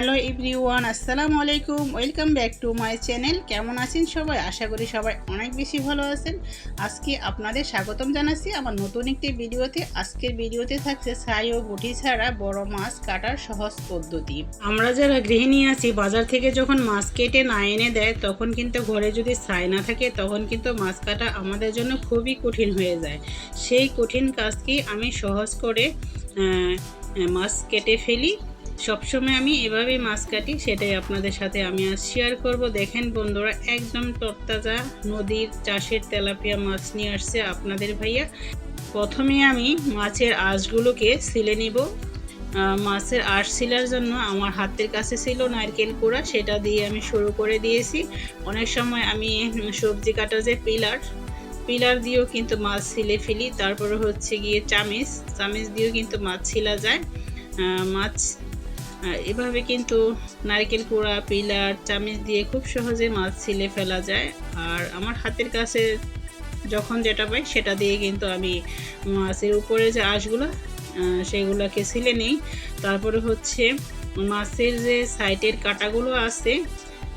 Hello everyone, আসসালামু আলাইকুম। Welcome back to my channel. কেমন আছেন সবাই? আশা করি সবাই অনেক বেশি ভালো আছেন। আজকে আপনাদের স্বাগতম জানাচ্ছি আমার নতুন একটি ভিডিওতে। আজকের ভিডিওতে থাকছে ছাই ও গুটি ছাড়া বড় মাছ কাটার সহজ পদ্ধতি। আমরা যারা গৃহিণী আছি, বাজার থেকে যখন মাছ কেটে না এনে দেয়, তখন কিন্তু ঘরে যদি ছাই না থাকে, তখন কিন্তু মাছ কাটা আমাদের জন্য খুবই কঠিন হয়ে যায়। সেই কঠিন কাজকে আমি সহজ করে মাছ কেটে ফেলি। সবসময় আমি এভাবেই মাছ কাটি, সেটাই আপনাদের সাথে আমি আজ শেয়ার করব। দেখেন বন্ধুরা, একদম তরতাজা নদীর চাষের তেলাপিয়া মাছ নিয়ে আসছে আপনাদের ভাইয়া। প্রথমে আমি মাছের আঁশগুলোকে সিলে নিব। মাছের আঁশ সিলার জন্য আমার হাতের কাছে ছিল নারকেল কুড়া, সেটা দিয়ে আমি শুরু করে দিয়েছি। অনেক সময় আমি সবজি কাটা যে পিলার পিলার দিয়েও কিন্তু মাছ ছিলে ফেলি। তারপরে হচ্ছে গিয়ে চামিচ চামিচ দিয়েও কিন্তু মাছ ছিলা যায়। মাছ আহ, এভাবে কিন্তু নারকেল কুড়া পিলার চামিচ দিয়ে খুব সহজে মাছ ছিলে ফেলা যায়। আর আমার হাতের কাছে যখন যেটা পাই সেটা দিয়ে কিন্তু আমি মাছের উপরে যে আঁশগুলো সেগুলোকে ছিলে নিই। তারপরে হচ্ছে মাছের যে সাইডের কাটাগুলো আছে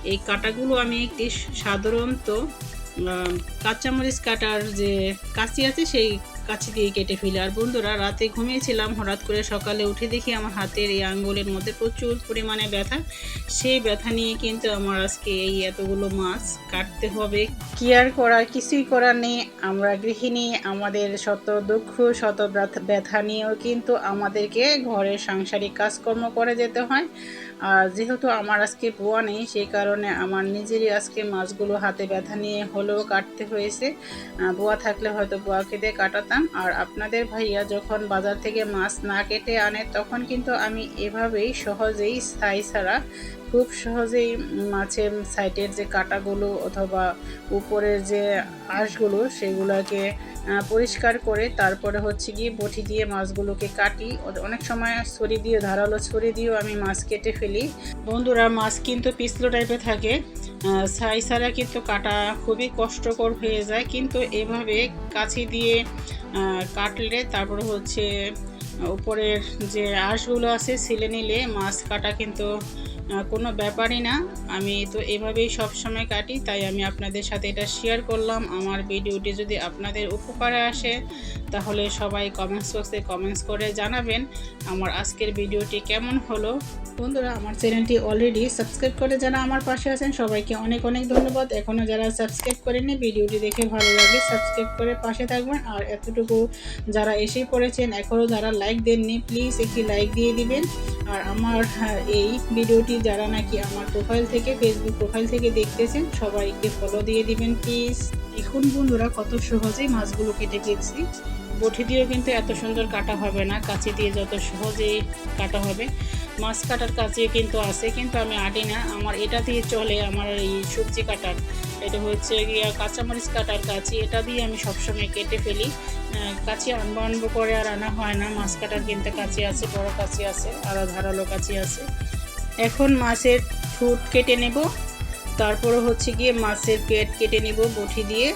এই কাটাগুলো আমি একটি সাধারণত কাঁচামরিচ কাটার যে কাঁচি আছে সেই কাছি দিয়ে কেটে ফেলি। আর বন্ধুরা, রাতে ঘুমিয়েছিলাম, হঠাৎ করে সকালে উঠে দেখি আমার হাতের এই আঙ্গুলের মধ্যে প্রচুর পরিমাণে ব্যথা। সেই ব্যথা নিয়ে কিন্তু আমার আজকে এই এতগুলো মাছ কাটতে হবে। কি আর করার? কিছুই করার নেই। আমরা গৃহিণী, আমাদের শত দুঃখ, শত ব্যথা- নিয়েও কিন্তু আমাদেরকে ঘরের সাংসারিক কাজকর্ম করে যেতে হয়। আর যেহেতু আমার আজকে বোয়া নেই, সেই কারণে আমার নিজেরই আজকে মাছগুলো হাতে ব্যথা নিয়ে হলেও কাটতে হয়েছে। বোয়া থাকলে হয়তো বোয়াকে দিয়ে কাটাতাম। আর আপনাদের ভাইয়া যখন বাজার থেকে মাছ না কেটে আনে, তখন কিন্তু আমি এভাবেই সহজেই স্থায়ী ছাড়া খুব সহজেই মাছের সাইডের যে কাটাগুলো অথবা উপরের যে আঁশগুলো সেগুলোকে পরিষ্কার করে তারপরে হচ্ছে গিয়ে বটি দিয়ে মাছগুলোকে কাটি। অনেক সময় ছড়ি দিয়ে ধারালো ছড়ি দিয়েও আমি মাছ কেটে ফেলি। বন্ধুরা, মাছ কিন্তু পিছলো টাইপের থাকে। ছাই ছাড়া কিন্তু কাটা খুবই কষ্টকর হয়ে যায়। কিন্তু এভাবে কাছি দিয়ে কাটলে তারপর হচ্ছে উপরের যে আঁশগুলো আছে, ছিলে নিলে মাছ কাটা কিন্তু কোনো ব্যাপারই না। আমি তো এভাবেই সব সময় কাটি, তাই আমি আপনাদের সাথে এটা শেয়ার করলাম। আমার ভিডিওটি যদি আপনাদের উপকারে আসে, তাহলে সবাই কমেন্টস বক্সে কমেন্টস করে জানাবেন আমার আজকের ভিডিওটি কেমন হলো। বন্ধুরা, আমার চ্যানেলটি অলরেডি সাবস্ক্রাইব করে যারা আমার পাশে আছেন, সবাইকে অনেক অনেক ধন্যবাদ। এখনও যারা সাবস্ক্রাইব করেনি ভিডিওটি দেখে ভালো লাগে সাবস্ক্রাইব করে পাশে থাকবেন। আর এতটুকু যারা এসে পড়েছেন এখনও যারা লাইক দেননি প্লিজ একটি লাইক দিয়ে দিবেন। আর আমার হ্যাঁ, এই ভিডিওটি যারা নাকি আমার প্রোফাইল থেকে ফেসবুক প্রোফাইল থেকে দেখতেছেন সবাইকে ফলো দিয়ে দিবেন প্লিজ এখন বন্ধুরা কত সহজেই মাছগুলো কেটে ফেলছি। বটি দিয়েও কিন্তু এত সুন্দর কাটা হবে না। কাঁচি দিয়ে যত সহজেই কাটা হবে। মাছ কাটার কাছে কিন্তু আছে, কিন্তু আমি আটি না। আমার এটা দিয়ে চলে আমার এই সবজি কাটার। এটা হচ্ছে গিয়া কাঁচামরিচ কাটার কাছি এটা দিয়ে আমি সবসময় কেটে ফেলি। কাছি আনব আনব করে আর আনা হয় না। মাছ কাটার কিন্তু কাছি আছে, বড় কাছি আছে, আর ধারালো কাছি আছে। এখন মাছের ঠুট কেটে নেব। তারপরে হচ্ছে গিয়ে মাছের পেট কেটে নেব বটি দিয়ে।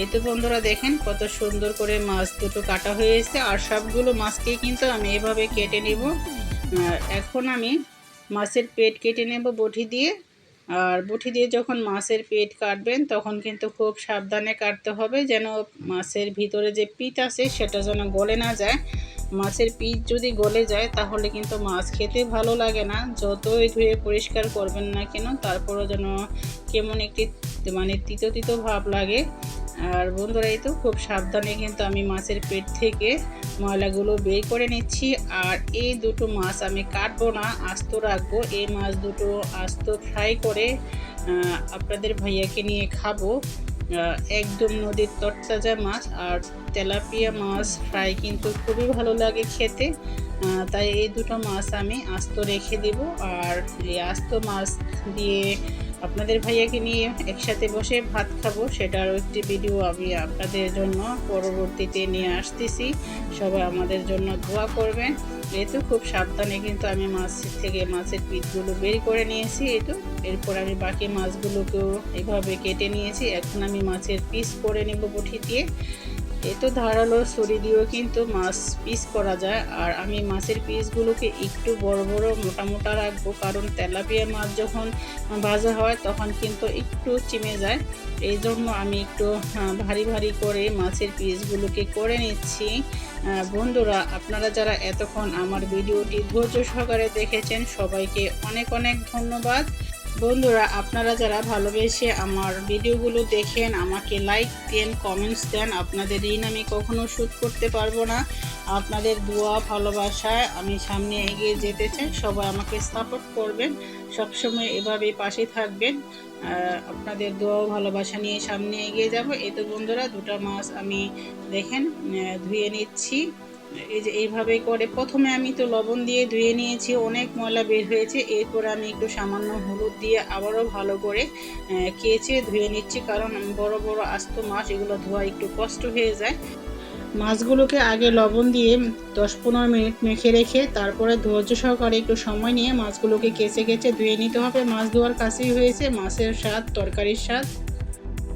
এই তো বন্ধুরা দেখেন, কত সুন্দর করে মাছ দুটো কাটা হয়েছে আর সবগুলো মাছকেই কিন্তু আমি এভাবে কেটে নেব। এখন আমি মাছের পেট কেটে নেব বটি দিয়ে। আর বটি দিয়ে যখন মাছের পেট কাটবেন, তখন কিন্তু খুব সাবধানে কাটতে হবে যেন মাছের ভিতরে যে পিঠ আছে, সেটা যেন গলে না যায়। মাছের পিঠ যদি গলে যায়, তাহলে কিন্তু মাছ খেতে ভালো লাগে না। যতই ধুয়ে পরিষ্কার করবেন না কেন, তারপরও যেন কেমন একটি মানে তিতো তিতো ভাব লাগে। আর বন্ধুরা, এই তো খুব সাবধানে কিন্তু আমি মাছের পেট থেকে ময়লাগুলো বের করে নিচ্ছি। আর এই দুটো মাছ আমি কাটবো না, আস্ত রাখব। এই মাছ দুটো আস্ত ফ্রাই করে আপনাদের ভাইয়াকে নিয়ে খাব। একদম নদীর তরতাজা মাছ আর তেলাপিয়া মাছ ফ্রাই কিন্তু খুবই ভালো লাগে খেতে। তাই এই দুটো মাছ আমি আস্ত রেখে দেব। আর এই আস্ত মাছ দিয়ে আপনাদের ভাইয়াকে নিয়ে একসাথে বসে ভাত খাব, সেটারও একটি ভিডিও আমি আপনাদের জন্য পরবর্তীতে নিয়ে আসতেছি। সবাই আমাদের জন্য দোয়া করবেন। এই তো খুব সাবধানে কিন্তু আমি মাছ থেকে মাছের পিঠগুলো বের করে নিয়েছি, এই তো। এরপর আমি বাকি মাছগুলোকেও এভাবে কেটে নিয়েছি। এখন আমি মাছের পিস করে নেব বটি দিয়ে তো ধারালো ছুরি দিয়েও কিন্তু মাছ পিস করা যায়। আর আমি মাছের পিসগুলোকে একটু বড় বড়, মোটা মোটা রাখব। কারণ তেলাপিয়া মাছ যখন ভাজা হয়, তখন কিন্তু একটু চিমে যায়। এই জন্য আমি একটু ভারী ভারী করে মাছের পিসগুলোকে করে নিচ্ছি। বন্ধুরা, আপনারা যারা এতক্ষণ আমার ভিডিওটি ধৈর্য সহকারে দেখেছেন, সবাইকে অনেক অনেক ধন্যবাদ। বন্ধুরা, আপনারা যারা ভালোবেসে আমার ভিডিওগুলো দেখেন, আমাকে লাইক দেন কমেন্টস দেন, আপনাদের ঋণ আমি কখনো শোধ করতে পারব না। আপনাদের দোয়া, ভালোবাসায় আমি সামনে এগিয়ে যেতে চাই। সবাই আমাকে সাপোর্ট করবেন, সবসময় এভাবে পাশে থাকবেন। আপনাদের দোয়া ভালোবাসা নিয়ে সামনে এগিয়ে যাব। এই তো বন্ধুরা, দুটো মাছ আমি দেখেন ধুয়ে নিচ্ছি। এই যে এইভাবে করে প্রথমে আমি তো লবণ দিয়ে ধুয়ে নিয়েছি, অনেক ময়লা বের হয়েছে। এরপর আমি একটু সামান্য হলুদ দিয়ে আবারও ভালো করে কেচে ধুয়ে নিচ্ছি। কারণ বড় বড় আস্ত মাছ, এগুলো ধোয়া একটু কষ্ট হয়ে যায়। মাছগুলোকে আগে লবণ দিয়ে দশ পনেরো মিনিট মেখে রেখে তারপরে ধৈর্য সহকারে একটু সময় নিয়ে মাছগুলোকে কেচে কেচে ধুয়ে নিতে হবে। মাছ ধোয়ার কাছেই হয়েছে, মাছের স্বাদ, তরকারির স্বাদ।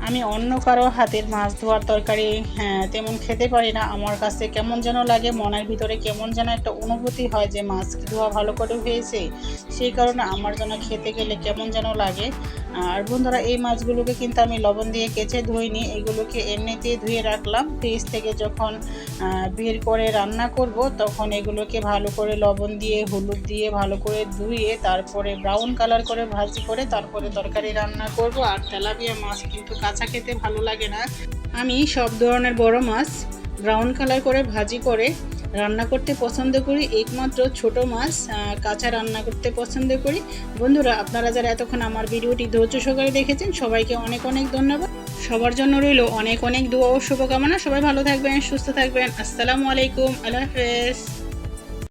আমি অন্য কারও হাতের মাছ ধোয়ার তরকারি হ্যাঁ তেমন খেতে পারি না। আমার কাছে কেমন যেন লাগে, মনের ভিতরে কেমন যেন একটা অনুভূতি হয় যে মাছ ধোয়া ভালো করে হয়েছে। সেই কারণে আমার যেন খেতে গেলে কেমন যেন লাগে আর বন্ধুরা, এই মাছগুলোকে কিন্তু আমি লবণ দিয়ে কেচে ধুইনি। এগুলোকে এমনিতেই ধুয়ে রাখলাম। ফ্রিজ থেকে যখন বের করে রান্না করব, তখন এগুলোকে ভালো করে লবণ দিয়ে, হলুদ দিয়ে ভালো করে ধুয়ে, তারপরে ব্রাউন কালার করে ভাজি করে, তারপরে তরকারি রান্না করব। আর তেলাপিয়া মাছ কিন্তু কাঁচা খেতে ভালো লাগে না। আমি সব ধরনের বড় মাছ ব্রাউন কালার করে ভাজি করে রান্না করতে পছন্দ করি, একমাত্র ছোট মাছ কাঁচা রান্না করতে পছন্দ করি। বন্ধুরা, আপনারা যারা এতক্ষণ আমার ভিডিওটি ধৈর্য সহকারে দেখেছেন, সবাইকে অনেক অনেক ধন্যবাদ। সবার জন্য রইল অনেক অনেক দোয়া ও শুভকামনা। সবাই ভালো থাকবেন, সুস্থ থাকবেন। আসসালামু আলাইকুম। আল্লাহ হাফেজ।